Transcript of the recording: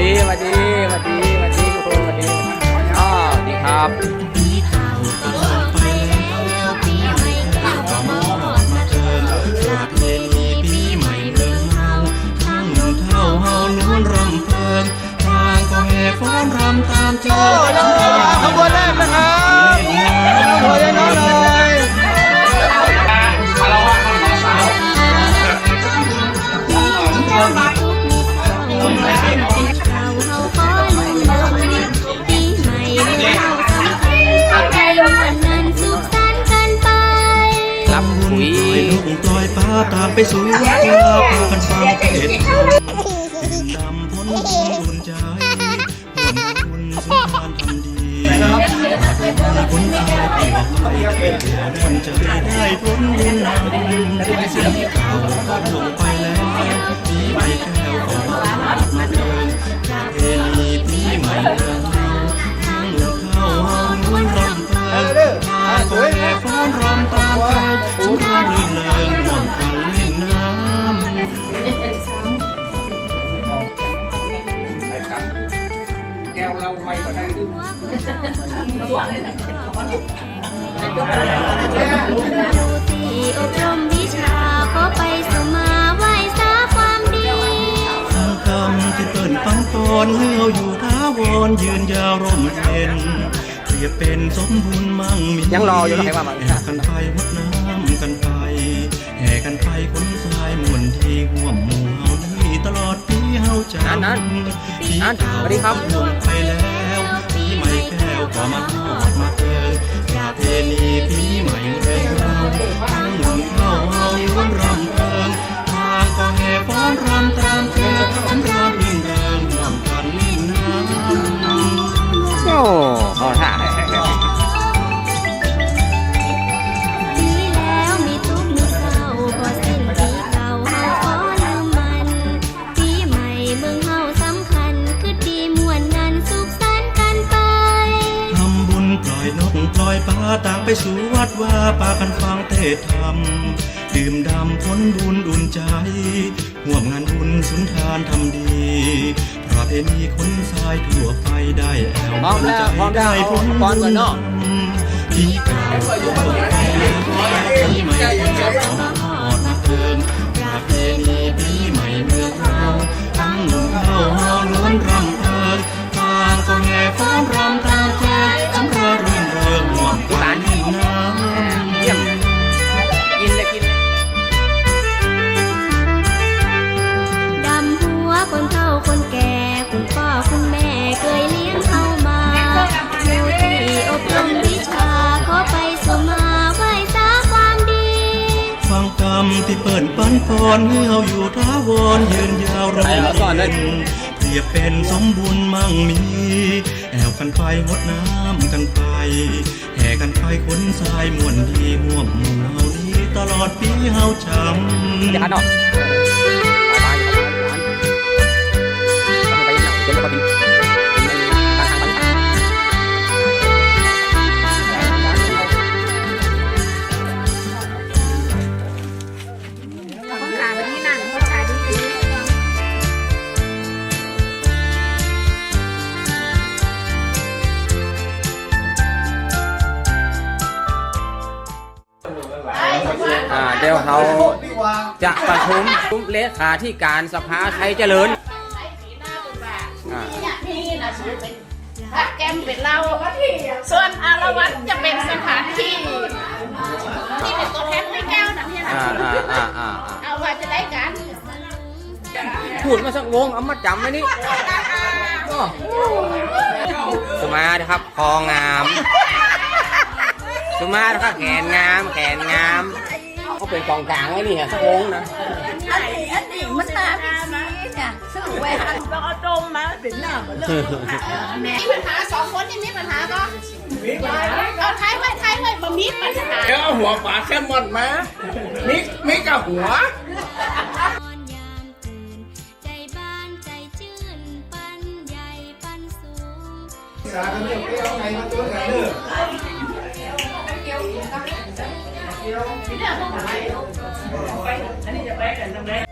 ดีสวัสดีสวัสดีสวัสดีทุกคนสวัสดีอ๋อสวัสดีครับ ยปล่อยลูกลอยปลาตามไปสู่วัดลาพากันฟังเทศน์ดำพ้นบุญอุ่นใจบุญคุณสงทานทำดีมาดูบุญผลตายปลอดภัยคนจะได้พ้นบุญนำสิ่งเก่าลงไปแล้ว ดูที่อบรมวิชาขอไปสมาไหว้สาความดีทางคำที่เปิ่นปังปอนเลี้ยวอยู่ท้าวรยืนยาวร่มเย็นเปรียบเป็นสมบูรณ์มั่งมียังรออยู่นะใครว่ามาแห่กันไปหดน้ำกันไปแห่กันไปคนทรายมวนที่ห่วมหมู่เฮานี่ตลอดปีเฮาจำนั่นนั่นปีนั่นเก่าสวัสดีครับลงไปแล้วปีใหม่แก็มาทอดมาเกินประเพนีพี่ใหม่เริงเราทั้งหนุ่มเข้าเฮา อยปลาต่างไปสู่วัดว่าปากันฟังเทศธรรม ดื่มดำพ้นบุญอุ่นใจห่วมงานบุญสุนทานทำดีประเพณีคนทรายทั่วไปได้แอวพร้อมแล้วพร้อมแล้วได้เอาพ้นก่อนก่อนเนาะที่เก่าที่ใหม่แก้วของหอดม ที่เปิ่นปันปอนเมื่ออยู่ท้าวรยืนยาวเรื่เเปรียบเป็นสมบูรณ์มั่งมีแอวกันไปงดน้ำกันไปแห่กันไปคนทรายมวนดีห่วมหมู่เฮาดีตลอดปีเฮาจำ อ่าเดี๋ยวเขาจะประชุมชุมเลขาธิการสภาไทยเจริญอ่านี่นะสูเป็นพัดแกมเป็นเราส่วนอารวัตจะเป็นสถานที่ ที่เป็นตัวแทนไม่แก้วนะพี่นะอ่าอ่าอ่าอ่าเอาว่าจะได้กันพูดมาสักวงเอามาจำไว้นี่โอ้สมานะครับคองามสมานะครับแขนงาม แขนงาม เขาเป็นกองกลางไว้นี่ฮะสักวงนะ อันนี้อันนี้มันตาพี่ซีเนี่ยซึ่งไว้หันต้องเอาตรงมาเป็นหน้ามันเลิกมีปัญหาสองคนนี่มีปัญหาก็เอาท้ายไว้ท้ายไว้บ่มีปัญหาเดี๋ยวเอาหัวปลาแซลมอนมามิกมิกกับหัวนอนยามตื่นใจบ้านใจ ชื่นปันใหญ่ปันสูงอันนี้จะไปกันทำไม